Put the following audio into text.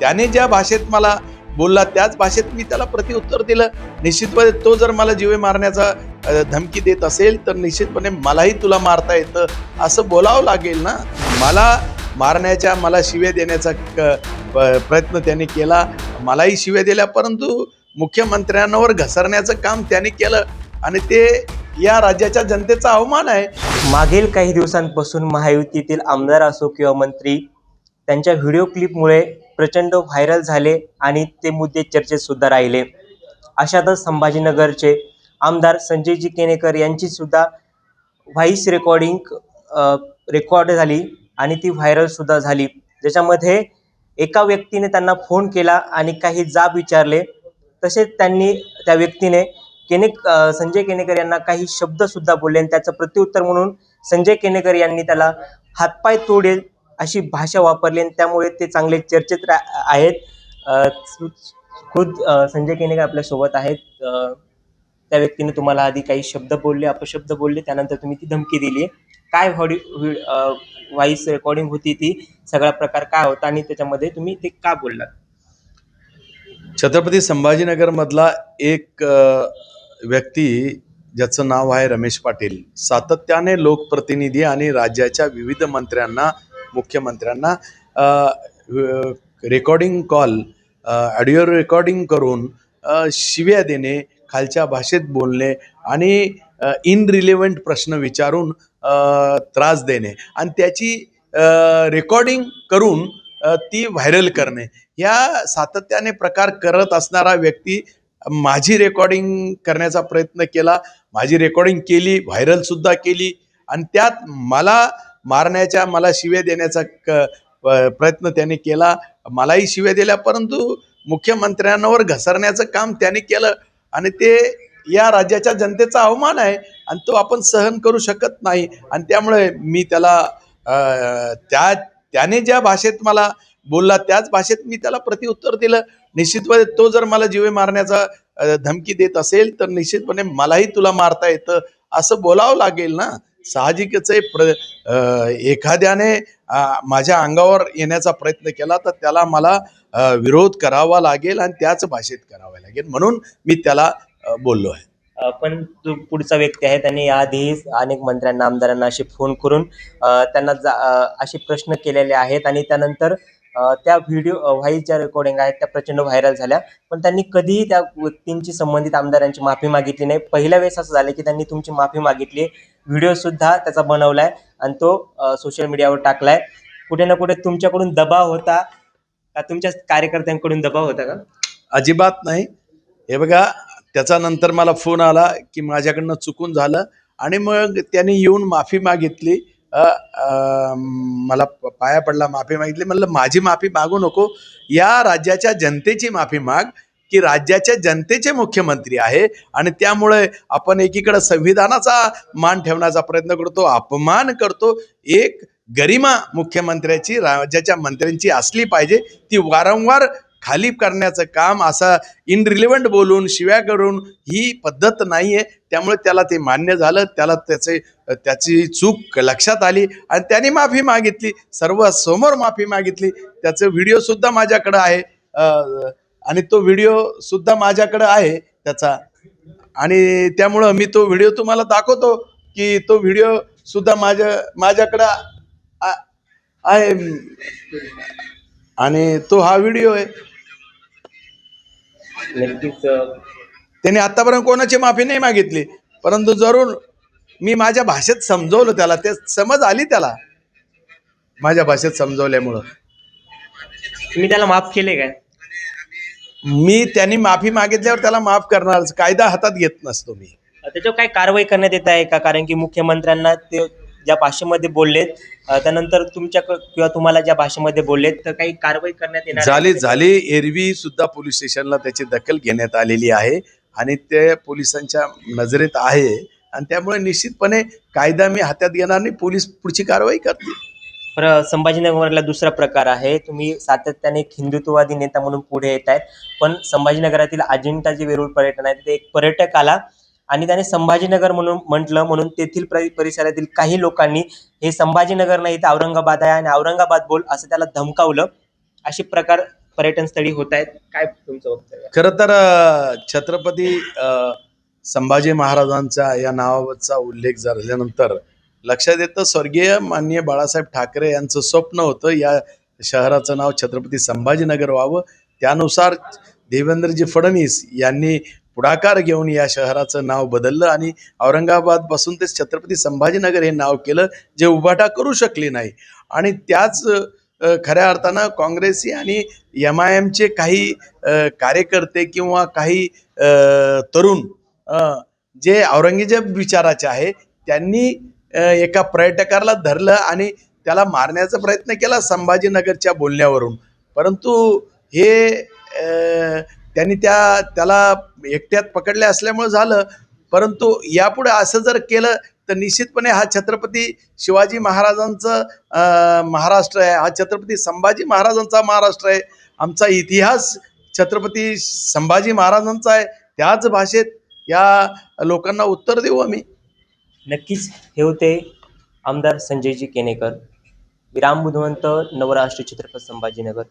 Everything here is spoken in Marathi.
त्याने ज्या भाषेत मला बोलला त्याच भाषेत मी त्याला प्रतिउत्तर दिलं. निश्चितपणे तो जर मला जीवे मारण्याचा धमकी देत असेल तर निश्चितपणे मलाही तुला मारता येतं. असं बोलावं लागेल ना? मला मारण्याच्या मला शिव्या देण्याचा क- प- प्रयत्न त्याने केला. मलाही शिव्या दिल्या परंतु मुख्यमंत्र्यांवर घसरण्याचं काम त्याने केलं. आणि ते या राज्याच्या जनतेचा अवमान आहे. मागील काही दिवसांपासून महायुतीतील आमदार असो किंवा मंत्री त्यांच्या व्हिडिओ क्लिपमुळे प्रचंड व्हायरल झाले आणि ते मुद्दे चर्चेतसुद्धा राहिले. अशातच संभाजीनगरचे आमदार संजयजी केनेकर यांचीसुद्धा व्हॉईस रेकॉर्डिंग रेकॉर्ड झाली आणि ती व्हायरलसुद्धा झाली. ज्याच्यामध्ये एका व्यक्तीने त्यांना फोन केला आणि काही जाब विचारले. तसेच त्यांनी त्या व्यक्तीने केने संजय केनेकर यांना काही शब्दसुद्धा बोलले आणि त्याचं प्रत्युत्तर म्हणून संजय केनेकर यांनी त्याला हातपाय तोडेल अशी भाषा वापरली आणि त्यामुळे ते चांगले चर्चेत रा आहेत. खुद अ, संजय केनेकर आपल्यासोबत आहेत. त्या व्यक्तीने तुम्हाला आधी काही शब्द बोलले अपशब्द बोलले त्यानंतर तुम्ही ती धमकी दिली. काय व्हॉडी व्हॉइस रेकॉर्डिंग होती ती सगळा प्रकार काय होता आणि त्याच्यामध्ये तुम्ही ते का बोललात? छत्रपती संभाजीनगरमधला एक व्यक्ती ज्याचं नाव आहे रमेश पाटील सातत्याने लोकप्रतिनिधी आणि राज्याच्या विविध मंत्र्यांना मुख्यमंत्र्यांना रेकॉर्डिंग कॉल ऑडिओ रेकॉर्डिंग करून शिव्या देणे खालच्या भाषेत बोलणे आणि इनरिलेव्हंट प्रश्न विचारून त्रास देणे. आणि त्याची रेकॉर्डिंग करून ती व्हायरल करणे. या सातत्याने प्रकार करत असणारा व्यक्ती माझी रेकॉर्डिंग करण्याचा प्रयत्न केला माझी रेकॉर्डिंग केली व्हायरलसुद्धा केली. आणि त्यात मला मारण्याच्या मला शिव्या देण्याचा क प- प्रयत्न त्याने केला. मलाही शिव्या दिल्या परंतु मुख्यमंत्र्यांवर घसरण्याचं काम त्याने केलं. आणि ते या राज्याच्या जनतेचा अवमान आहे आणि तो आपण सहन करू शकत नाही. आणि त्यामुळे मी त्याला त्या त्याने ज्या भाषेत मला बोलला त्याच भाषेत मी त्याला प्रतिउत्तर दिलं. निश्चितपणे तो जर मला जीवे मारण्याचा धमकी देत असेल तर निश्चितपणे मलाही तुला मारता येतं. असं बोलावं लागेल ना? साहजिकच आहे. प्र एखाद्याने माझ्या अंगावर येण्याचा प्रयत्न केला तर त्याला मला विरोध करावा लागेल आणि त्याच भाषेत करावा लागेल. म्हणून मी त्याला बोललो आहे. पण जो पुढचा व्यक्ती आहे त्यांनी याआधी अनेक मंत्र्यांना आमदारांना असे फोन करून त्यांना जा असे प्रश्न केलेले आहेत आणि त्यानंतर त्या व्हिडिओ व्हाईस ज्या रेकॉर्डिंग आहेत त्या प्रचंड व्हायरल झाल्या. पण त्यांनी कधीही त्या व्यक्तींची संबंधित आमदारांची माफी मागितली नाही. पहिल्या वेळेस असं झालं की त्यांनी तुमची माफी मागितली. व्हिडिओ सुद्धा त्याचा बनवलाय आणि तो सोशल मीडियावर टाकलाय. कुठे ना कुठे तुमच्याकडून दबाव होता का? तुमच्या कार्यकर्त्यांकडून दबाव होता का? अजिबात नाही. हे बघा त्याचा नंतर मला फोन आला की माझ्याकडनं चुकून झालं आणि मग त्याने येऊन माफी मागितली. मला पाया पडला माफी मागितली. म्हणलं माझी माफी मागू नको. या राज्याच्या जनतेची माफी माग. की राज्याच्या जनतेचे मुख्यमंत्री आहे आणि त्यामुळे आपण एकीकडे संविधानाचा मान ठेवण्याचा प्रयत्न करतो अपमान करतो. एक गरिमा मुख्यमंत्र्याची राज्याच्या मंत्र्यांची असली पाहिजे ती वारंवार खाली करण्याचं काम असं इनरिलेव्हंट बोलून शिव्या करून ही पद्धत नाही आहे त्यामुळे त्याला ते मान्य झालं त्याला त्याचे त्याची चूक लक्षात आली आणि त्याने माफी मागितली. सर्व समोर माफी मागितली. त्याचं व्हिडिओसुद्धा माझ्याकडं आहे. आणि तो व्हिडिओ सुद्धा माझ्याकडं आहे त्याचा. आणि त्यामुळं मी तो व्हिडिओ तुम्हाला दाखवतो की तो व्हिडिओ सुद्धा माझ्या माझ्याकडं आहे. आणि तो हा व्हिडिओ आहे. त्याने आतापर्यंत कोणाची माफी नाही मागितली परंतु जरूर मी माझ्या भाषेत समजवलं त्याला. ते समज आली त्याला माझ्या भाषेत समजवल्यामुळं. तुम्ही त्याला माफ केले काय? मी त्यांनी माफी मागितल्यावर त्याला माफ करणार. कायदा हातात घेत नसतो मी. त्याच्यावर काय कारवाई करण्यात येत आहे का? कारण की मुख्यमंत्र्यांना ते ज्या भाषेमध्ये बोललेत त्यानंतर तुमच्या किंवा तुम्हाला ज्या भाषेमध्ये बोललेत तर काही कारवाई करण्यात येणार झाली? झाली. एरवी सुद्धा पोलीस स्टेशनला त्याची दखल घेण्यात आलेली आहे आणि ते पोलिसांच्या नजरेत आहे. आणि त्यामुळे निश्चितपणे कायदा मी हातात घेणार नाही. पोलीस पुढची कारवाई करतील. प्र संभाजीनगरला दुसरा प्रकार आहे. तुम्ही सातत्याने एक हिंदुत्ववादी नेता म्हणून पुढे येत आहेत पण संभाजीनगरातील अजिंठा जे वेरूळ पर्यटन आहे ते एक पर्यटक आला. आणि त्याने संभाजीनगर म्हणून म्हटलं म्हणून तेथील परिसरातील काही लोकांनी हे संभाजीनगर नाही तर औरंगाबाद आहे. आणि औरंगाबाद बोल असं त्याला धमकावलं. असे प्रकार पर्यटन स्थळी होत आहेत काय तुमचं वक्तव्य? खरं तर छत्रपती संभाजी महाराजांचा या नावाचा उल्लेख झाल्यानंतर लक्षात येतं स्वर्गीय माननीय बाळासाहेब ठाकरे यांचं स्वप्न होतं या शहराचं नाव छत्रपती संभाजीनगर व्हावं. त्यानुसार देवेंद्रजी फडणवीस यांनी पुढाकार घेऊन या शहराचं नाव बदललं आणि औरंगाबादपासून ते छत्रपती संभाजीनगर हे नाव केलं जे उभाटा करू शकले नाही. आणि त्याच खऱ्या अर्थानं काँग्रेसी आणि एम आय एमचे काही कार्यकर्ते किंवा काही तरुण जे औरंगजेब विचाराचे आहे त्यांनी एका पर्यटकाला धरलं आणि त्याला मारण्याचा प्रयत्न केला संभाजीनगरच्या बोलण्यावरून. परंतु हे त्यांनी त्या त्याला एकट्यात पकडले असल्यामुळं झालं. परंतु यापुढे असं जर केलं तर निश्चितपणे हा छत्रपती शिवाजी महाराजांचं महाराष्ट्र आहे. हा छत्रपती संभाजी महाराजांचा महाराष्ट्र आहे. आमचा इतिहास छत्रपती संभाजी महाराजांचा आहे. त्याच भाषेत या लोकांना उत्तर देऊ आम्ही. नक्कीच हे होते आमदार संजयजी केनेकर विराम बुधवंत नवराष्ट्र छत्रपती संभाजीनगर.